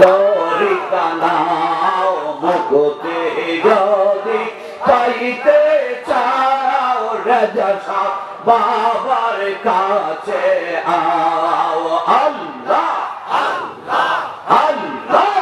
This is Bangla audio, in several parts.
তরিকা নাও মুকুতে যদি পাইতে চাও রাজা বাবার কাছে আও আল্লাহ আল্লাহ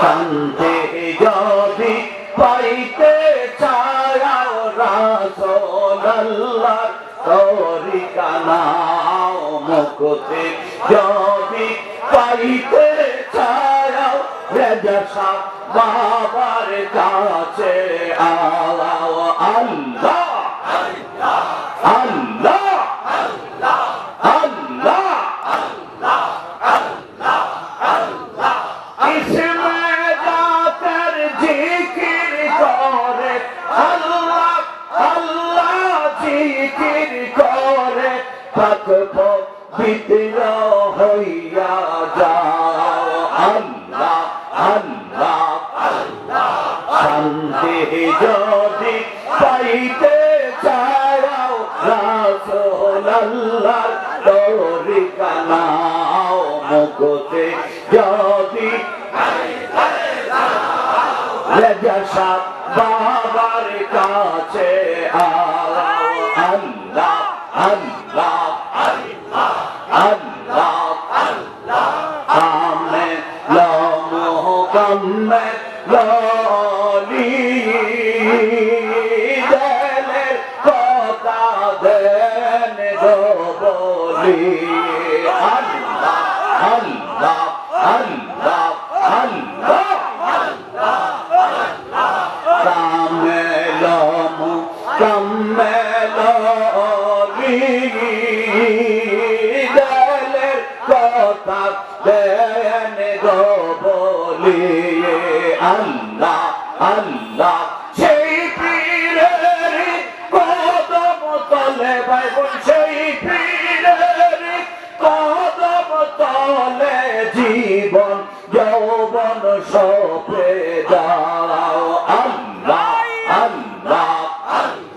শান্তি যদি পাইতে চাও রাসোল্লাহ তরিকা নাও মুকুতে যদি পাইতে ছাড়াও রেজা বাবার কাছে আলাও আল্লাহ আল্লাহ আল্লাহ Fuck a ball. বিদ্রোহ হইয়া যাও। আল্লাহ আল্লাহ আল্লাহ। শান্তি যদি পাইতে চাও রাসুল আল্লাহ তরিকা নাও। মুকুতে যদি বাবার কাছে আল্লাহ আল্লাহ। আল্লাহ আমে লমো ললি দেলে কথা দেন বলি আল্লাহ আল্লাহ আল্লাহ আল্লাহ কামেলি দলে দেন গো বলি আল্লাহ আল্লাহ। সেই পীরের কদম তলে ভাই বোন, সেই পীরের কদম তলে জীবন, যৌবন সপে দাও। আল্লাহ আল্লাহ আল্লাহ।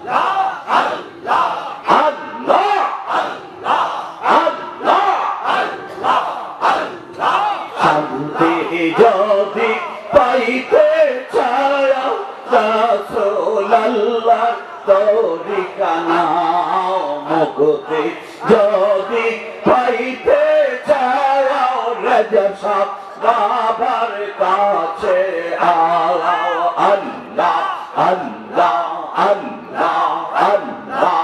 যদি পাইতে চাও রাসূলুল্লাহ তরিকা নাও, মুকুতি যদি পাইতে চাও রাজসা বাবার কাছে আও আল্লাহ আল্লাহ আল্লাহ আল্লাহ।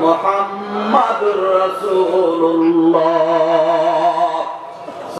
ইল্লাল্লাহ মুহাম্মাদুর রাসূলুল্লাহ।